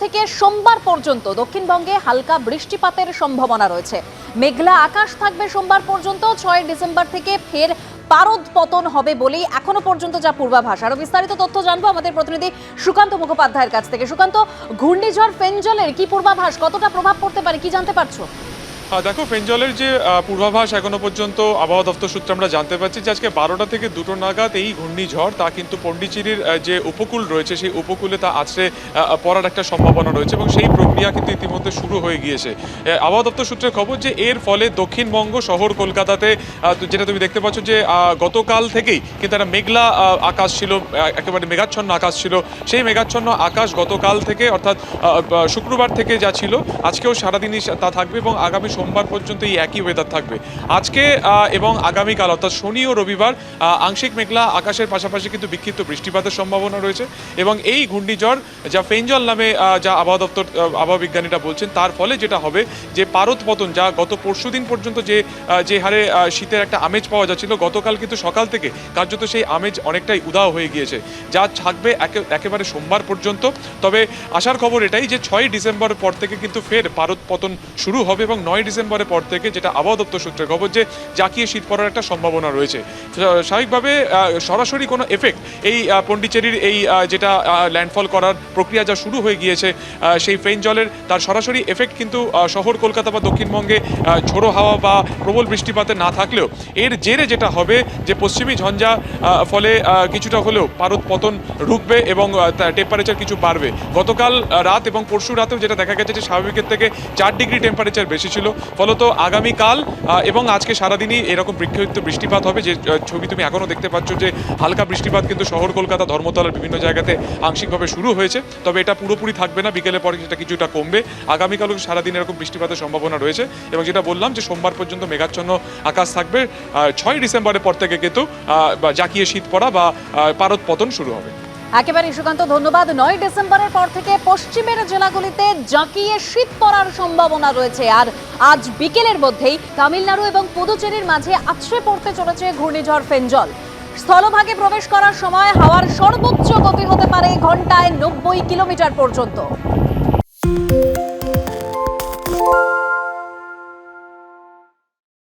থেকে সোমবার পর্যন্ত দক্ষিণবঙ্গে হালকা বৃষ্টিপাতের সম্ভাবনা রয়েছে। মেঘলা আকাশ থাকবে সোমবার পর্যন্ত, ছয় ডিসেম্বর থেকে ফের পারদ পতন হবে বলেই এখনও পর্যন্ত যা পূর্বাভাস। আরও বিস্তারিত তথ্য জানব আমাদের প্রতিনিধি সুকান্ত মুখোপাধ্যায়ের কাছ থেকে। সুকান্ত, ঘূর্ণিঝড় ফেঞ্জলের কি পূর্বাভাস? কতটা প্রভাব পড়তে পারে, কি জানতে পারছ? দেখো ফেঞ্জলের যে পূর্বাভাস এখনও পর্যন্ত আবহাওয়া দপ্তর সূত্রে আমরা জানতে পারছি যে আজকে বারোটা থেকে দুটো নাগাদ এই ঘূর্ণিঝড়, তা কিন্তু পন্ডিচেরির যে উপকূল রয়েছে, সেই উপকূলে তা আছড়ে পড়ার একটা সম্ভাবনা রয়েছে এবং সেই প্রক্রিয়া কিন্তু ইতিমধ্যে শুরু হয়ে গিয়েছে। আবহাওয়া দপ্তর সূত্রে খবর যে এর ফলে দক্ষিণবঙ্গ শহর কলকাতাতে যেটা তুমি দেখতে পাচ্ছ যে গতকাল থেকেই কিন্তু একটা মেঘলা আকাশ ছিল একেবারে মেঘাচ্ছন্ন আকাশ ছিল। সেই মেঘাচ্ছন্ন আকাশ গতকাল থেকে, অর্থাৎ শুক্রবার থেকে যা ছিল, আজকেও সারাদিনই তা থাকবে এবং আগামী সোমবার পর্যন্ত এই একই ওয়েদার থাকবে। আজকে এবং আগামীকাল, অর্থাৎ শনি ও রবিবার আংশিক মেঘলা আকাশের পাশাপাশি কিন্তু বিক্ষিপ্ত বৃষ্টিপাতের সম্ভাবনা রয়েছে এবং এই ঘূর্ণিঝড় যা ফেঞ্জল নামে যা আবহাওয়া দপ্তর আবহাওয়া বিজ্ঞানীরা বলছেন, তার ফলে যেটা হবে যে পারদ পতন, যা গত পরশুদিন পর্যন্ত যে যে হারে শীতের একটা আমেজ পাওয়া যাচ্ছিল, গতকাল কিন্তু সকাল থেকে কার্যত সেই আমেজ অনেকটাই উদাও হয়ে গিয়েছে। যা থাকবে একে- একেবারে সোমবার পর্যন্ত। তবে আসার খবর এটাই যে, ছয় ডিসেম্বর পর থেকে কিন্তু ফের পারদ পতন শুরু হবে এবং নয় ডিসেম্বরের পর থেকে যেটা আবহাওয়া দপ্তর সূত্রে খবর যে জাকিয়ে শীত পড়ার একটা সম্ভাবনা রয়েছে। স্বাভাবিকভাবে সরাসরি কোনো এফেক্ট এই পন্ডিচেরির এই যেটা ল্যান্ডফল করার প্রক্রিয়া যা শুরু হয়ে গিয়েছে সেই ফেন জলের তার সরাসরি এফেক্ট কিন্তু শহর কলকাতা বা দক্ষিণবঙ্গে ঝোড়ো হাওয়া বা প্রবল বৃষ্টিপাতে না থাকলেও এর জেরে যেটা হবে যে পশ্চিমী ঝঞ্ঝা ফলে কিছুটা হলেও পারদ পতন রুখবে এবং টেম্পারেচার কিছু বাড়বে। গতকাল রাত এবং পরশু রাতেও যেটা দেখা গেছে যে স্বাভাবিকের থেকে চার ডিগ্রি টেম্পারেচার বেশি ছিল। ফলত আগামীকাল এবং আজকে সারাদিনই এরকম বিক্ষিপ্ত বৃষ্টিপাত হবে। যে ছবি তুমি এখনও দেখতে পাচ্ছ যে, হালকা বৃষ্টিপাত কিন্তু শহর কলকাতা, ধর্মতলার বিভিন্ন জায়গাতে আংশিকভাবে শুরু হয়েছে। তবে এটা পুরোপুরি থাকবে না বিকেলের পরে সেটা কিছুটা কমবে। আগামীকালও সারাদিন এরকম বৃষ্টিপাতের সম্ভাবনা রয়েছে। এবং যেটা বললাম যে, সোমবার পর্যন্ত মেঘাচ্ছন্ন আকাশ থাকবে। ছয় ডিসেম্বরের পর থেকে কিন্তু জাকিয়ে শীত পড়া বা পারদ পতন শুরু হবে। একেবারে সুকান্ত, ধন্যবাদ। নয় ডিসেম্বরের পর থেকে পশ্চিমের জেলাগুলিতে জাঁকিয়ে শীত পড়ার সম্ভাবনা রয়েছে। আর আজ বিকেলের মধ্যেই তামিলনাড়ু এবং পুদুচেরির মাঝে আছড়ে পড়তে চলেছে ঘূর্ণিঝড় ফেঞ্জল স্থলভাগে প্রবেশ করার সময় হাওয়ার সর্বোচ্চ গতি হতে পারে ঘন্টায় নব্বই কিলোমিটার পর্যন্ত।